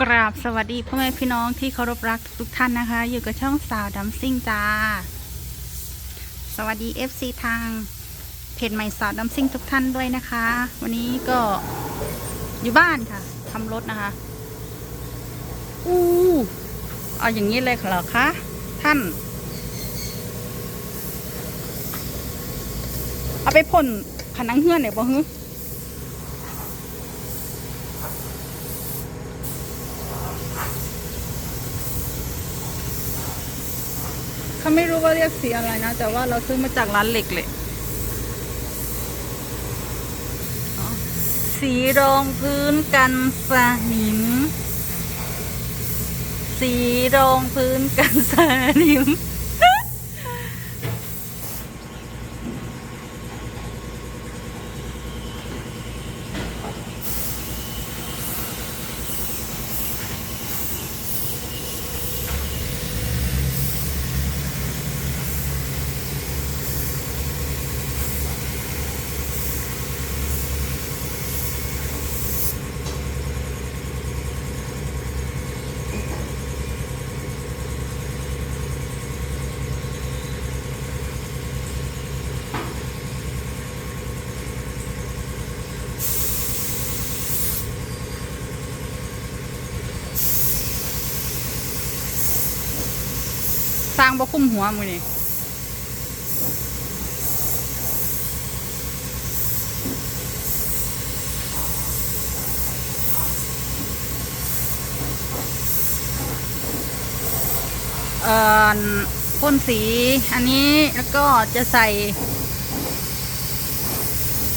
กราบสวัสดีพ่อแม่พี่น้องที่เคารพรักทุกท่านนะคะ อยู่กับช่องสาวดัมซิ่งจ้า สวัสดี FC ทางเพจใหม่สาวดัมซิ่งทุกท่านด้วยนะคะ วันนี้ก็อยู่บ้านค่ะทำรถนะคะอู้เอาอย่างนี้เลยเหรอคะท่าน เอาไปพ่นผนังเฮือนไหนอยบ่ฮึ เขาไม่รู้ว่าเรียกสีอะไรนะ แต่ว่าเราซื้อมาจากร้านเหล็กเลยสีรองพื้นกันสนิม สีรองพื้นกันสนิม สร้างบ่คุ้มหัวมือนี่เอ่อพ่นสีอันนี้แล้วก็จะใส่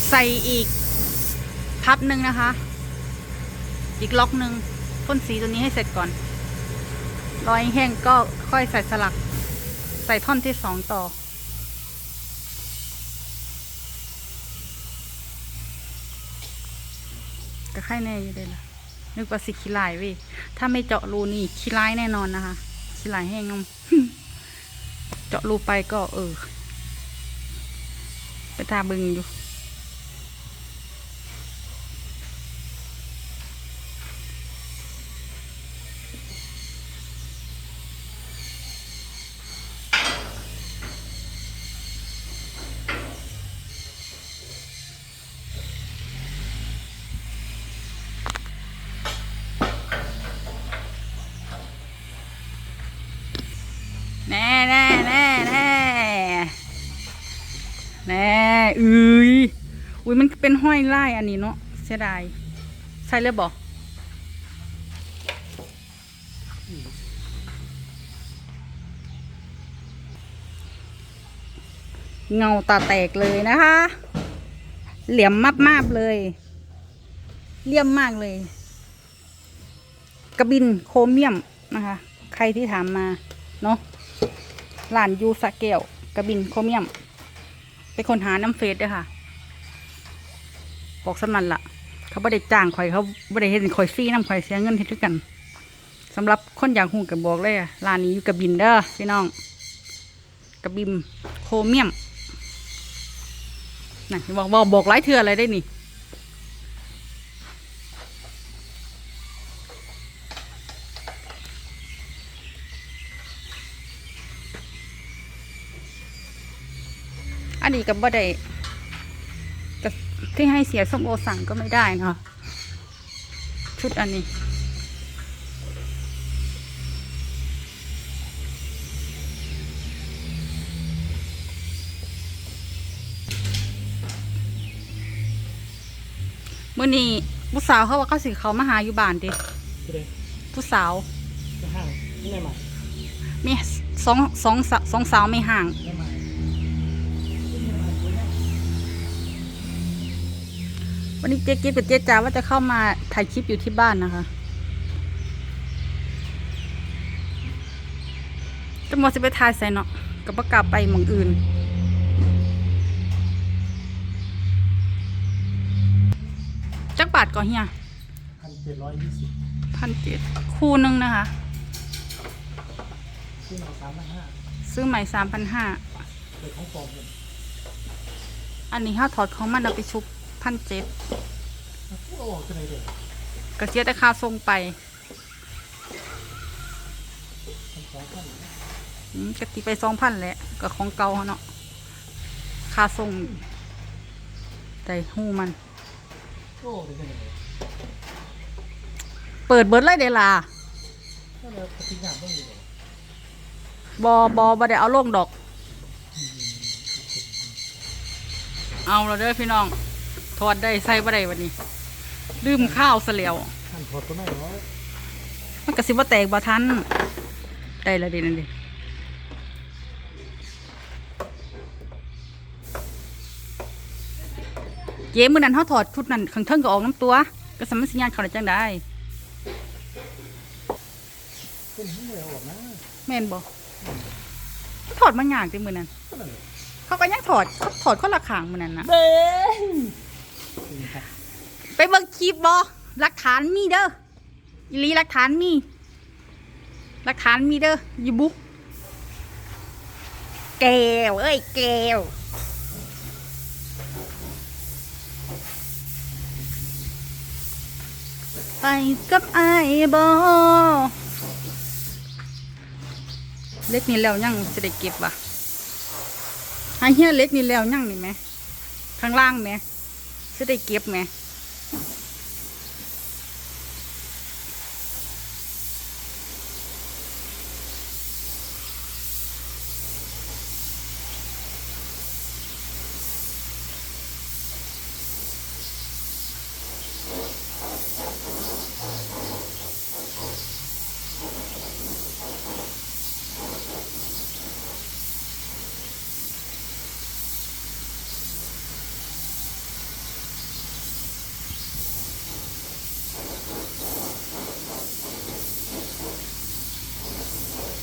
ใส่อีกพับหนึ่งนะคะ อีกล็อกหนึ่งพ่นสีตัวนี้ให้เสร็จก่อนรอยแห้งก็ค่อยใส่สลัก ใส่ท่อนที่สองต่อ ก็ให้แน่อยู่เลยล่ะ นึกว่าสิขี้ลายเว้ยถ้าไม่เจาะรูนี่ขี้ลายแน่นอนนะคะขี้ลายแห้งงเจาะรูไปก็เออ ไปตาบึงอยู่ แน่แน่แน่แน่แน่อุ้ยอุ้ยมันเป็นห้อยไล่อันนี้เนาะเสียดายใส่เลยบอกเงาตาแตกเลยนะคะ เหลี่ยมมากๆเลย เลี่ยมมากเลย กระบินโครเมียมนะคะ ใครที่ถามมา เนาะ หลานยูสะเกลกระบินโครเมียมเป็นคนหาน้ำเฟสด้วยค่ะ บอกสำนันละเขาไม่ได้จ้างข่อยเขาไม่ได้เห็นข่อยฟรีน้ำข่อยเสียเงินเฮ็ดด้วยกันสำหรับคนอยากหูกับบอกเลยอะร้านนี้อยู่กระบินเด้อพี่น้องกระบิมโครเมียมน่ะบอกบอกบอกหลายเทื่ออะไรได้นี่ ก็บ่ได้ก็ที่ให้เสียส้มโอสั่งก็ไม่ได้เนาะชุดอันนี้ มื่อนี้ผู้สาวเขาว่าเขาสิเขามาหาอยู่บ้านดิก็เลยผู้สาวจะห้างไม่ได้ใหม่มีสองสองสาวสองสาวไม่ห่างได้ใหม่ วันนี้เจ๊กิ๊บกับเจ๊จ๋าว่าจะเข้ามาถ่ายคลิปอยู่ที่บ้านนะคะจะมอจะไปถ่ายใส่เนาะกับประกลับไปหมองอื่น จักบาทก่อนเฮียพันเจ็ดร้อยยี่สิบพันเจ็ดคู่หนึงนะคะที่หนอสามพันห้าซื้อใหม่สามพันห้าเปิดของปลอมเลยอันนี้ถ้าถอดของมันเอาไปชุบ พันเจ็ดโอ้จะไหนเด็กกระเจี๊ยบแต่ค่าทรงไปเพันอืมกติไปสองพันแหละกับของเก่าเนาะค่าส่งแต่หูมันโอ้ได้ยังไงเปิดเบิร์ดเลยเดล่ะก็เลยปฏิญาณต้องอยู่เลยบอบอบอได้เอาลงดอก เอาเราเด้อพี่น้อง ทอดได้ใส่บ่ได้วันนี้ลืมข้าวซะแล้วท่านถอดตัวไหนเนาะมันกระสิบ่แตกบ่ทันได้และเดินั่นดิเกมมือนั้นเขาถอดชุดนั้นข้างเทิงก็ออกน้ำตัว ก็สามารถสัญญาณเขาได้จังได้เป็นที่เลยออกนะแม่นบ่ถอดมาหยากจังมือนั้นก็นั่นแหละเขาก็ยังถอดเขาถอดคนละข้างมือนั้นนะเบ้งนี่ครับ ไปเบิ่งคลิปบ่หลักฐานมีเด้ออีหลีหลักฐานมีหลักฐานมีเด้อยูบุ๊กแก้วเอ้ยแก้วไปกับไอ้บอเล็กนี่แล้วยังจะได้เก็บวะไอ้เฮียเล็กนี่แล้วยังนี่ไหมข้างล่างไหม จะได้เก็บไหม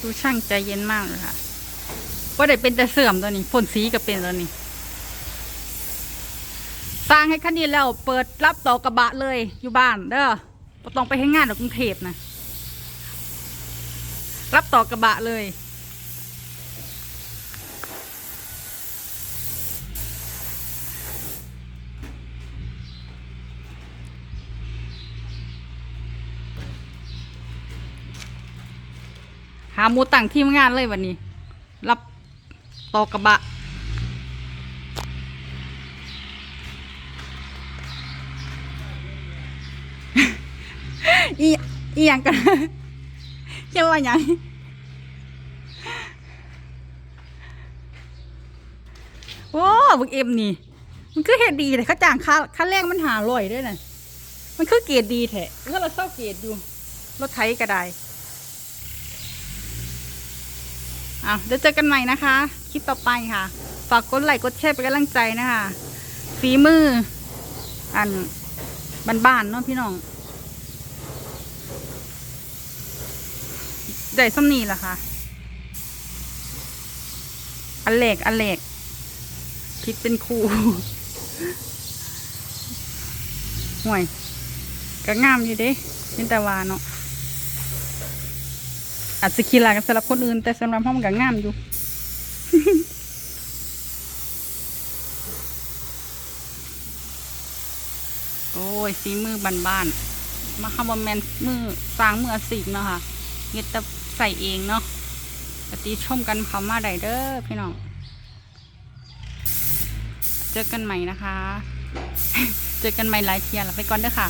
ดูช่างใจเย็นมากเลยค่ะว่าได้เป็นแต่เสื่อมตัวนี้พ่นสีก็เป็นตัวนี้ สร้างให้คันนี้แล้ว เปิดรับต่อกระบะเลยอยู่บ้านเด้อต้องไปให้งานหรอกกรุงเทพนะ รับต่อกระบะเลยาหมูตั้งทีมงานเลยวันนี้ รับตอกระบะ อีอีหยังกันเชื่อว่าหยังโอ้บึกเอ็มนี่ มันคือเฮ็ดดีเลยเขาจ้างค่าค่าแรกมันหาลอยด้วยน่ะมันคือเกรดดีแท้แล้วเราเศร้าเกรดอยู่รถไถก็ได้ อะเดี๋ยวเจอกันใหม่นะคะ คลิปต่อไปค่ะ ฝากกดไลค์กดแชร์เป็นกำลังใจนะคะฝีมือ อันบ้านๆเนาะพี่น้องได้ส้มนี่แหละค่ะอันเหล็กอันเหล็กพริกเป็นคู่ห่วยก็งามอยู่เด้เป็นแต่วาเนาะ อาจจะคิดหลากันสำหรับคนอื่น แต่สำหรับพ่อมันก็งามอยู่โอ้ยสีมือบ้านๆมาคำว่าแมนมือสร้างมืออาชีพเนาะค่ะเฮ็ดแต่ใส่เองเนาะปฏิชมกันเขามาได้เด้อพี่น้อง เจอกันใหม่นะคะ เจอกันใหม่หลายเทียร์ไปก่อนเด้อค่ะ